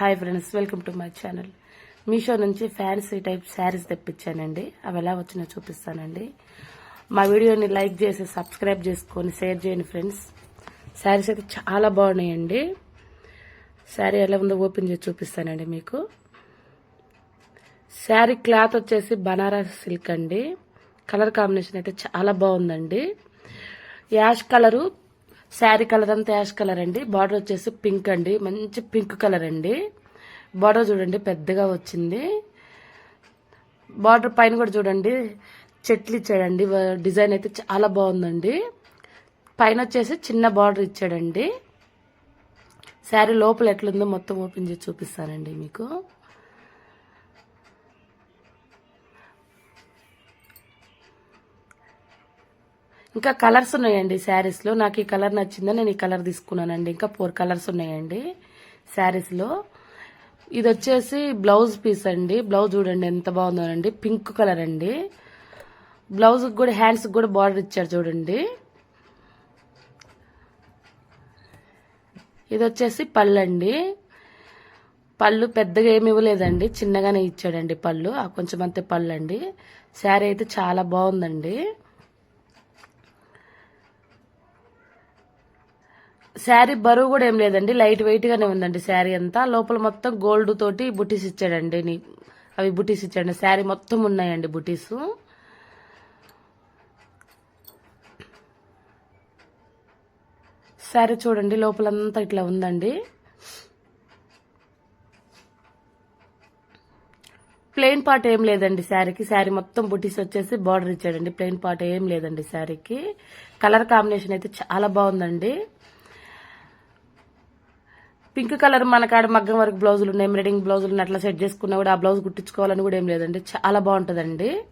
Hi friends welcome to my channel Meesho నుంచి fancy type saris తెప్పించానండి. అవి ఎలా వచ్చినా చూపిస్తానండి. మా వీడియోని లైక్ చేసి సబ్స్క్రైబ్ చేసుకొని షేర్ చేయండి ఫ్రెండ్స్ శారీస్ అయితే చాలా బాగున్నాయండి. శారీ ఎలా ఉందో ఓపెన్ చేసి చూపిస్తానండి మీకు. శారీ క్లాత్ వచ్చేసి బనారస్ సిల్క్ అండి. కలర్ కాంబినేషన్ అయితే చాలా బాగుందండి. యాష్ కలరు శారీ కలర్ అంతా యాష్ కలర్ అండి. బార్డర్ వచ్చేసి పింక్ అండి. మంచి పింక్ కలర్ అండి. బార్డర్ చూడండి పెద్దగా వచ్చింది. బార్డర్ పైన కూడా చూడండి చెట్లు ఇచ్చాడండి. డిజైన్ అయితే చాలా బాగుందండి. పైన వచ్చేసి చిన్న బార్డర్ ఇచ్చాడండి. శారీ లోపల ఎట్లుందో మొత్తం ఓపెన్ చేసి చూపిస్తానండి మీకు. ఇంకా కలర్స్ ఉన్నాయండి శారీస్లో నాకు ఈ కలర్ నచ్చిందని నేను ఈ కలర్ తీసుకున్నానండి. ఇంకా ఫోర్ కలర్స్ ఉన్నాయండి శారీస్లో ఇది వచ్చేసి బ్లౌజ్ పీస్ అండి. బ్లౌజ్ చూడండి ఎంత బాగుందోనండి పింక్ కలర్ అండి. బ్లౌజ్కి కూడా హ్యాండ్స్కి కూడా బార్డర్ ఇచ్చారు చూడండి. ఇది వచ్చేసి పళ్ళు అండి. పళ్ళు పెద్దగా ఏమి ఇవ్వలేదండి. చిన్నగానే ఇచ్చాడండి పళ్ళు. కొంచెం అంతే పళ్ళు అండి. శారీ అయితే చాలా బాగుందండి. శారీ బరువు కూడా ఏం లేదండి. లైట్ వెయిట్ గానే ఉందండి శారీ అంతా. లోపల మొత్తం గోల్డ్ తోటి బుటీస్ ఇచ్చాడండి. నీ- అవి బుటీస్ ఇచ్చాడు శారీ మొత్తం ఉన్నాయండి బుటీస్. శారీ చూడండి. లోపలంతా ఇట్లా ఉందండి. ప్లెయిన్ పార్ట్ ఏం లేదండి శారీకి. శారీ మొత్తం బుటీస్ వచ్చేసి బార్డర్ ఇచ్చాడండి. ప్లెయిన్ పార్ట్ ఏం లేదండి శారీకి. కలర్ కాంబినేషన్ అయితే చాలా బాగుందండి. పింక్ కలర్ మన కాడ మగ్గం వరకు బ్లౌజులు ఉన్నాయి ఎంబ్రాయిడింగ్ బ్లౌజులు ఉన్నాయి, అట్లా సెట్ చేసుకున్నా కూడా ఆ బ్లౌజ్ కుట్టించుకోవాలని కూడా ఏం లేదండి. చాలా బాగుంటుందండి.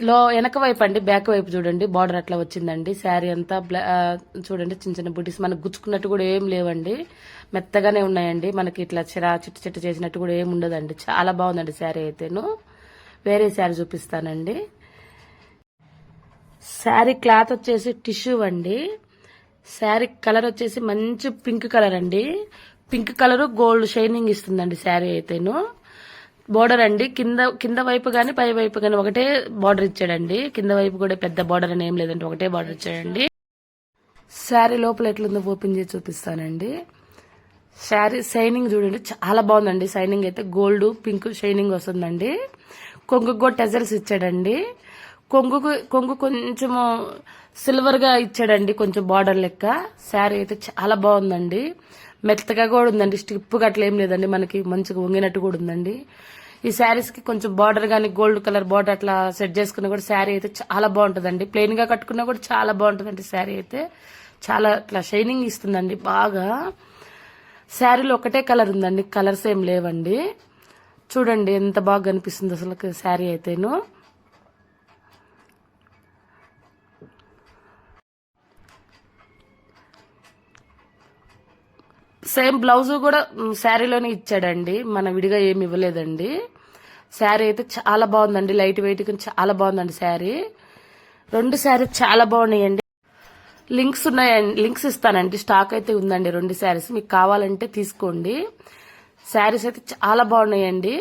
లో వెనక వైపు అండి బ్యాక్ వైపు చూడండి బార్డర్ అట్లా వచ్చిందండి. శారీ అంతా బ్లా- చూడండి చిన్న చిన్న బుటీస్ మనకు గుచ్చుకున్నట్టు కూడా ఏం లేవండి. మెత్తగానే ఉన్నాయండి. మనకి ఇట్లా చిరా చిట్టు చిట్టు చేసినట్టు కూడా ఏం ఉండదండి. చాలా బాగుందండి శారీ అయితేను. వేరే శారీ చూపిస్తానండి. శారీ క్లాత్ వచ్చేసి టిష్యూ అండి. శారీ కలర్ వచ్చేసి మంచి పింక్ కలర్ అండి. పింక్ కలర్ గోల్డ్ షైనింగ్ ఇస్తుందండి శారీ అయితేను. బోర్డర్ అండి. కింద కింద వైపు గాని పై వైపు గాని ఒకటే బార్డర్ ఇచ్చాడండి. కింద వైపు కూడా పెద్ద బార్డర్ అని ఏం లేదండి. ఒకటే బార్డర్ ఇచ్చాడండి. శారీ లోపల ఎట్లుందో ఓపెన్ చేసి చూపిస్తానండి. శారీ షైనింగ్ చూడండి. చాలా బాగుందండి. షైనింగ్ అయితే గోల్డ్ పింక్ షైనింగ్ వస్తుందండి. కొంగు కూడా టెజల్స్ ఇచ్చాడండి. కొంగుకు కొంగు కొంచెము సిల్వర్గా ఇచ్చాడండి కొంచెం బార్డర్ లెక్క. శారీ అయితే చాలా బాగుందండి. మెత్తగా కూడా ఉందండి. స్టిప్ గట్ల ఏం లేదండి. మనకి మంచిగా వంగినట్టు కూడా ఉందండి. ఈ శారీస్కి కొంచెం బార్డర్ కానీ గోల్డ్ కలర్ బార్డర్ అట్లా సెట్ చేసుకున్నా కూడా శారీ అయితే చాలా బాగుంటుందండి. ప్లెయిన్గా కట్టుకున్నా కూడా చాలా బాగుంటుందండి శారీ అయితే. చాలా అట్లా షైనింగ్ ఇస్తుందండి బాగా. శారీలో ఒకటే కలర్ ఉందండి. కలర్స్ ఏం లేవండి. చూడండి ఎంత బాగా కనిపిస్తుంది అసలు శారీ అయితేను. సేమ్ బ్లౌజ్ కూడా శారీలోనే ఇచ్చాడండి. మన విడిగా ఏమి ఇవ్వలేదండి. శారీ అయితే చాలా బాగుందండి. లైట్ వెయిట్ చాలా బాగుందండి శారీ. రెండు శారీ చాలా బాగున్నాయండి. లింక్స్ ఉన్నాయండి. లింక్స్ ఇస్తానండి. స్టాక్ అయితే ఉందండి రెండు శారీస్. మీకు కావాలంటే తీసుకోండి. శారీస్ అయితే చాలా బాగున్నాయండి.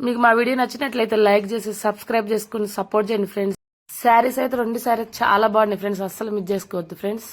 మీకు మా వీడియో నచ్చినట్లయితే లైక్ చేసి సబ్స్క్రైబ్ చేసుకుని సపోర్ట్ చేయండి ఫ్రెండ్స్ శారీస్ అయితే రెండు శారీస్ చాలా బాగున్నాయి ఫ్రెండ్స్ అస్సలు మిస్ చేసుకోవద్దు ఫ్రెండ్స్